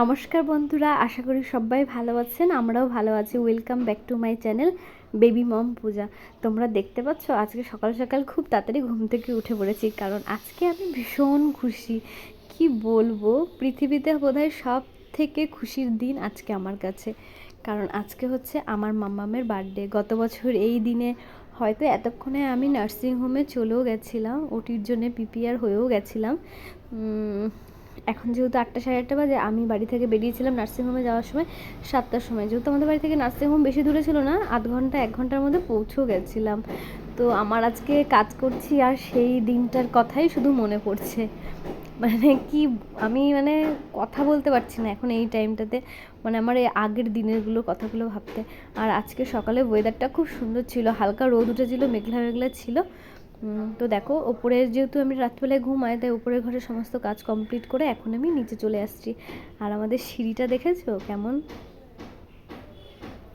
নমস্কার বন্ধুরা, আশা করি সবাই ভালো আছেন, আমরাও ভালো আছি। Welcome back to my channel baby mom Puja তোমরা দেখতে পাচ্ছ, আজকে সকাল সকাল খুব তাড়াতাড়ি ঘুম থেকে উঠে পড়েছি, কারণ আজকে আমি ভীষণ খুশি। কি বলব, পৃথিবীতে বোধহয় সব থেকে খুশির দিন আজকে আমার কাছে। কারণ আজকে হচ্ছে আমার মাম্মামের বার্থডে গত বছর এই দিনে হয়তো এতক্ষণে আমি নার্সিংহোমে চলেও গেছিলাম, ওটির জন্য পিপিআর হয়েও গেছিলাম। এখন যেহেতু আটটা সাড়ে আটটা বাজে, আমি বাড়ি থেকে বেরিয়েছিলাম নার্সিংহোমে যাওয়ার সময় সাতটার সময়। যেহেতু আমাদের বাড়ি থেকে নার্সিংহোম বেশি দূরে ছিল না, আধ ঘণ্টা, এক ঘণ্টার মধ্যে পৌঁছেও গেছিলাম। তো আমার আজকে কাজ করছি আর সেই দিনটার কথাই শুধু মনে পড়ছে। মানে কি, আমি মানে কথা বলতে পারছি না এখন এই টাইমটাতে মানে আমার এই আগের দিনেরগুলো কথাগুলো ভাবতে। আর আজকে সকালে ওয়েদারটা খুব সুন্দর ছিল, হালকা রোদ উঠেছিল মেঘলা মেঘলা ছিল। তো দেখো, ওপরে যেহেতু আমি রাত্রিবেলায় ঘুমাই, তাই উপরের ঘরে সমস্ত কাজ কমপ্লিট করে এখন আমি নিচে চলে আসছি। আর আমাদের সিঁড়িটা দেখেছ? কেমন?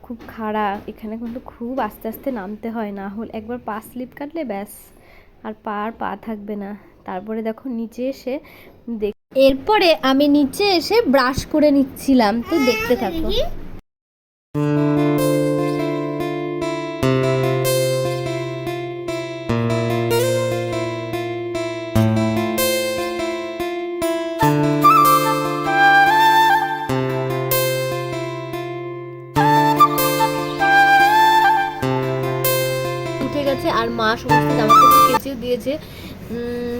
খুব খাড়া। এখানে কিন্তু খুব আস্তে আস্তে নামতে হয়, না হলে একবার পা স্লিপ কাটলে ব্যাস, আর পা আর পা থাকবে না। তারপরে দেখো, নিচে এসে দেখ এরপরে আমি নিচে এসে ব্রাশ করে নিচ্ছিলাম। তো দেখতে থাকো। মা সমস্ত জামা কাপড় কেচেও দিয়েছে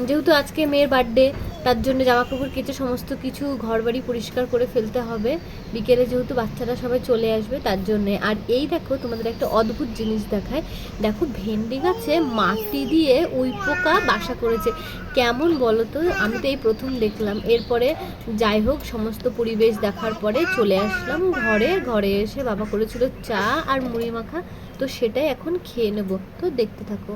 যেহেতু আজকে মেয়ের বার্থডে তার জন্য জামা কাপড় কেচে সমস্ত কিছু ঘর বাড়ি পরিষ্কার করে ফেলতে হবে। বিকেলে যেহেতু বাচ্চারা সবাই চলে আসবে, তার জন্যে। আর এই দেখো, তোমাদের একটা অদ্ভুত জিনিস দেখায়। দেখো, ভেন্ডি গাছে মাটি দিয়ে উই পোকা বাসা করেছে। কেমন বলো তো? আমি তো এই প্রথম দেখলাম। এরপরে যাই হোক, সমস্ত পরিবেশ দেখার পরে চলে আসলাম ঘরে। ঘরে এসে বাবা করেছিল চা আর মুড়ি মাখা। তো সেটাই এখন খেয়ে নেব। তো দেখতে থাকো।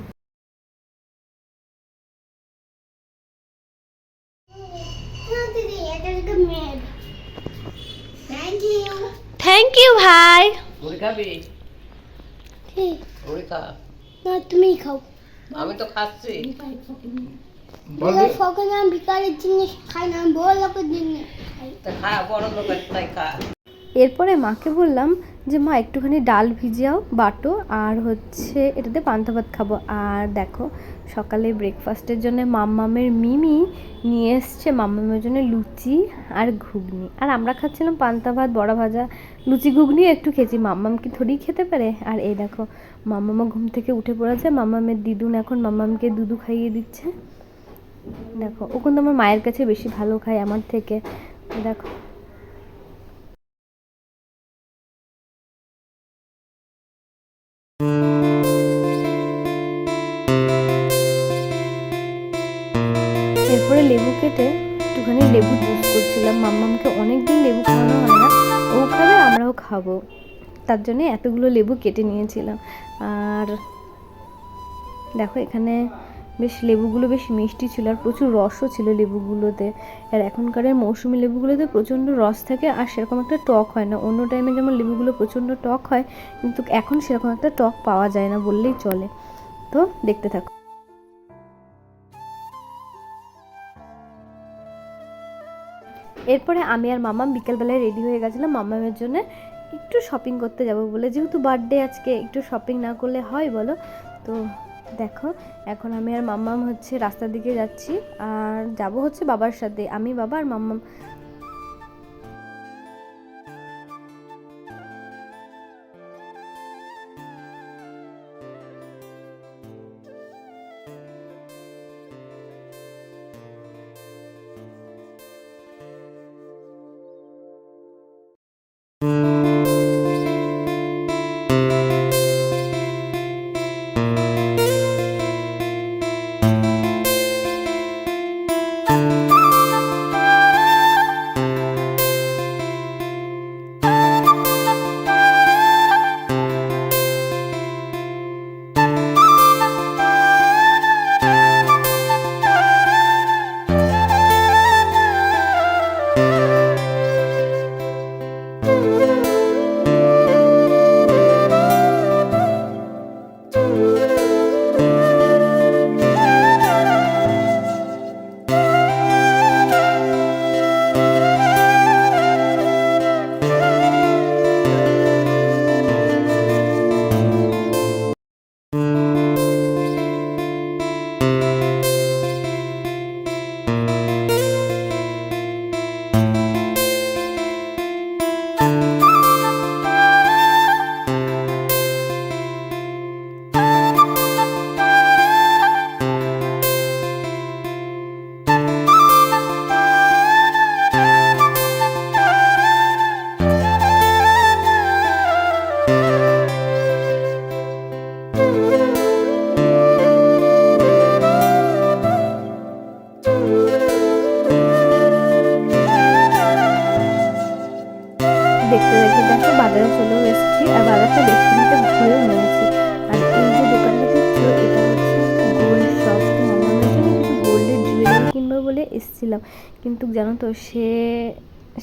থ্যাংক ইউ ভাই না তুমি খাও। আমি তো খাচ্ছি। না জিনিস খাই না বড় লোকের জিনিস এরপরে মাকে বললাম যে মা, একটুখানি ডাল ভিজিয়াও বাটো, আর হচ্ছে এটাতে পান্তা ভাত খাব। আর দেখো, সকালে ব্রেকফাস্টের জন্য মাম্মামের মিমি নিয়ে এসছে মাম্মামের জন্য লুচি আর ঘুগনি। আর আমরা খাচ্ছিলাম পান্তা ভাত, বড়া ভাজা, লুচি ঘুগনিও একটু খেয়েছি। মাম্মাম কি থোড়ি খেতে পারে? আর এই দেখো মাম্মামা ঘুম থেকে উঠে পড়েছে। মাম্মামের দিদুন এখন মাম্মামকে দুধু খাইয়ে দিচ্ছে। দেখো, ও কিন্তু আমার মায়ের কাছে বেশি ভালো খায় আমার থেকে। দেখো খাব। তার জন্য এতগুলো লেবু কেটে নিয়েছিলাম। আর দেখো, এখানে বেশ লেবুগুলো বেশ মিষ্টি ছিল আর প্রচুর রসও ছিল লেবুগুলোতে। আর এখনকার মৌসুমি লেবুগুলোতে প্রচণ্ড রস থাকে আর সেরকম একটা টক হয় না। অন্য টাইমে যেমন লেবুগুলো প্রচণ্ড টক হয়, কিন্তু এখন সেরকম একটা টক পাওয়া যায় না বললেই চলে। তো দেখতে থাকো। এরপরে আমি আর মামাম বিকেলবেলায় রেডি হয়ে গেছিলাম মামামের জন্য একটু শপিং করতে যাব বলে। যেহেতু বার্থডে আজকে, একটু শপিং না করলে হয় বলো? তো দেখো, এখন আমি আর মাম্মাম হচ্ছে রাস্তার দিকে যাচ্ছি। আর যাব হচ্ছে বাবার সাথে। আমি বাবা আর মাম্মাম। এসেছিলাম কিন্তু জানো তো, সে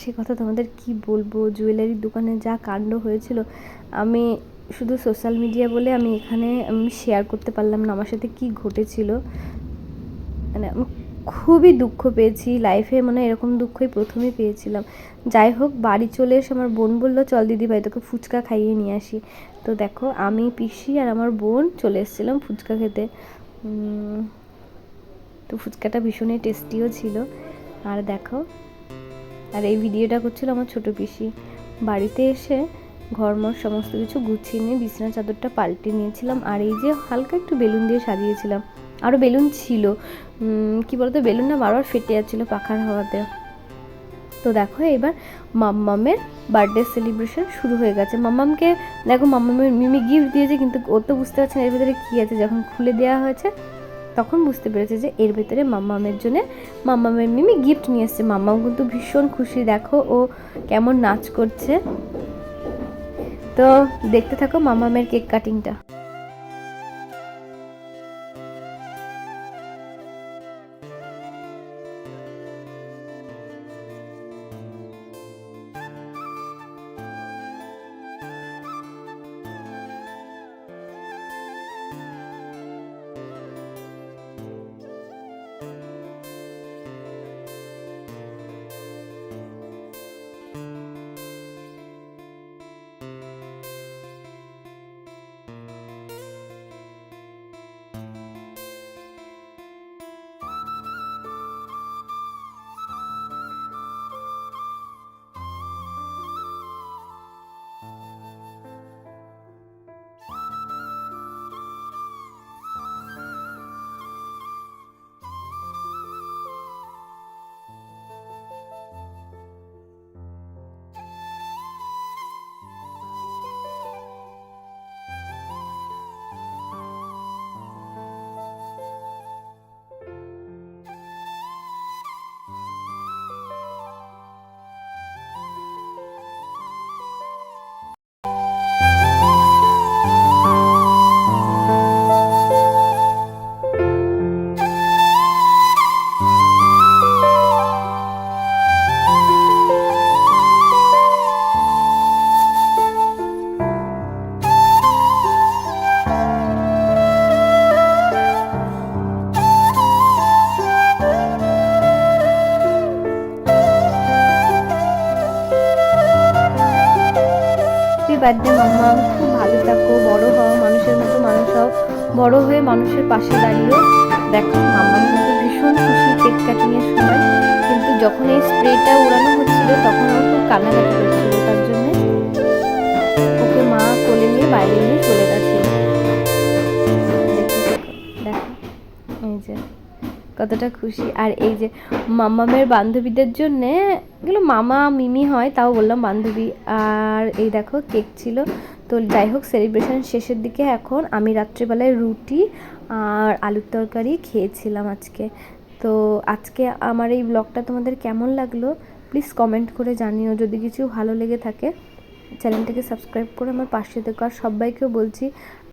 সে কথা তোমাদের কি বলব? জুয়েলারির দোকানে যা কাণ্ড হয়েছিল, আমি শুধু সোশ্যাল মিডিয়া বলে আমি এখানে আমি শেয়ার করতে পারলাম না, আমার সাথে কি ঘটেছিল। মানে আমি খুবই দুঃখ পেয়েছি লাইফে মানে এরকম দুঃখই প্রথমে পেয়েছিলাম। যাই হোক, বাড়ি চলে এসে আমার বোন বলল, চল দিদি ভাই তোকে ফুচকা খাইয়ে নিয়ে আসি। তো দেখো, আমি পিসি আর আমার বোন চলে এসেছিলাম ফুচকা খেতে। তো ফুচকাটা ভীষণই টেস্টিও ছিল। আর দেখো, আর এই ভিডিওটা করছিল আমার ছোটো পিসি। বাড়িতে এসে ঘরমর সমস্ত কিছু গুছিয়ে নিয়ে বিছানা চাদরটা পাল্টে নিয়েছিলাম। আর এই যে হালকা একটু বেলুন দিয়ে সাজিয়েছিলাম। আরও বেলুন ছিল। কি বলতো, বেলুন না বারবার ফেটে যাচ্ছিল পাখার হাওয়াতে। তো দেখো, এবার মাম্মামের বার্থডে সেলিব্রেশন শুরু হয়ে গেছে। মাম্মামকে, দেখো মাম্মামের মিমি গিফট দিয়েছে, কিন্তু ও তো বুঝতে পারছে না এর ভিতরে কী আছে। যখন খুলে দেওয়া হয়েছে তখন বুঝতে পেরেছে যে এর ভেতরে মাম্মামের জন্য মাম্মামের মিমি গিফট নিয়ে এসছে। মাম্মাম কিন্তু ভীষণ খুশি, দেখো ও কেমন নাচ করছে। তো দেখতে থাকো মাম্মামের কেক কাটিংটা বার্থডে মাম্মা, খুব ভালো থাকো, বড় হও, মানুষের মতো মানুষ হও, বড় হয়ে মানুষের পাশে দাঁড়িয়ে দেখো মাম্মা কিন্তু ভীষণ খুশি কেক কাটিংয়ের সময়। কিন্তু যখন এই স্প্রেটা উড়ানো হচ্ছিল, তখন আমার খুব কান্নাকাটি করছিল, তার জন্য ওকে মা কোলে নিয়ে বাইরে নিয়ে চলে গেছে। দেখো, এই যে। কতটা খুশি। আর এই যে মামামের বান্ধবীদের জন্যে, এগুলো মামা মিমি হয়, তাও বললাম বান্ধবী। আর এই দেখো, কেক ছিল। তো যাই হোক সেলিব্রেশন শেষের দিকে এখন আমি রাত্রিবেলায় রুটি আর আলুর তরকারি খেয়েছিলাম আজকে। তো আজকে আমার এই ব্লগটা তোমাদের কেমন লাগল প্লিজ কমেন্ট করে জানিও। যদি কিছু ভালো লেগে থাকে চ্যানেলটাকে সাবস্ক্রাইব করে আমার পাশে থেকো। আর সবাইকেও বলছি